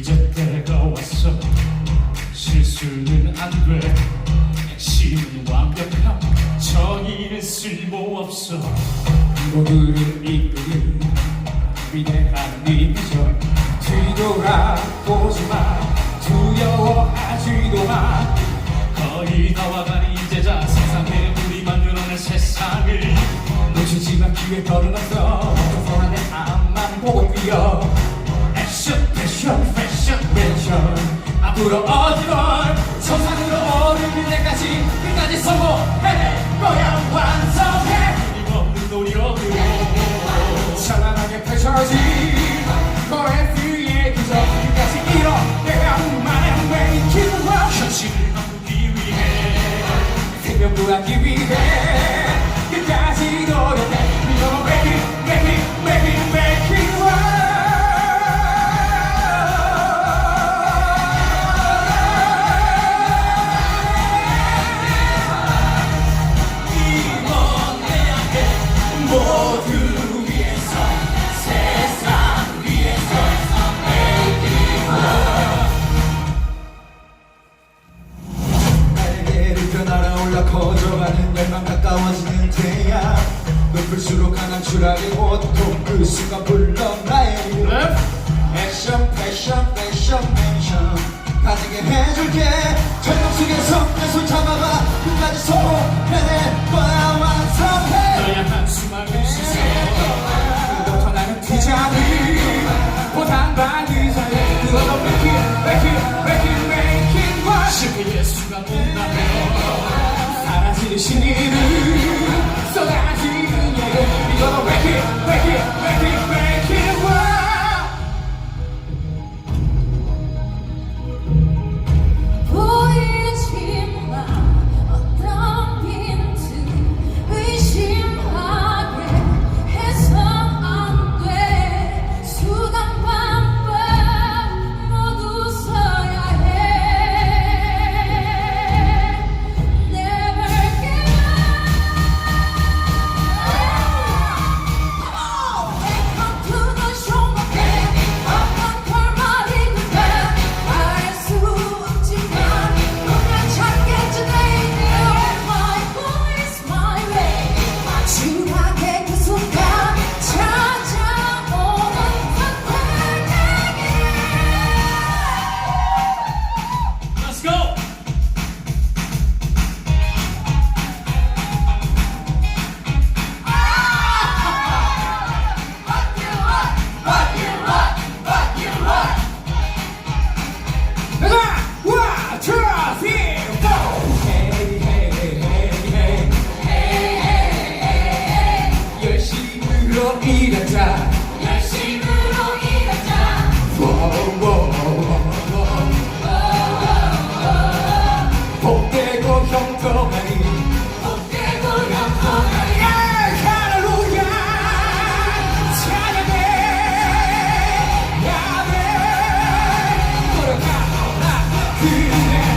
이제 때가 왔어. 실수는 안돼. 핵심은 완벽함. 정의는 쓸모없어. 모두를 이끄는 위대한 네 비전 뒤돌아보지 마. 두려워하지도 마. 거의 다 와가는 이제자. 세상에 우리만 늘어난 세상을 놓치지 마 기회 걸어놨어. 서한의 앞만 보고 뛰어. 앞으로 어디건 정상으로 오르는 데까지 끝까지 성공해낼 거야 완성 커져가는 열망 가까워지는 태양. 높을수록 강한 추락의 고통 그 순간 불러 나의 이름. 액션 패션 패션 멘션 가지게 해줄게. 절망 속에서 내 손 잡아봐 끝까지 성공해낼 거야 완성해. 너의 한숨을 씻어. 그부터 나는 뒤자리 보상받기 전에 그걸로 make it, make it, make it, make it 실패의 순간 온다며 당신이를 You.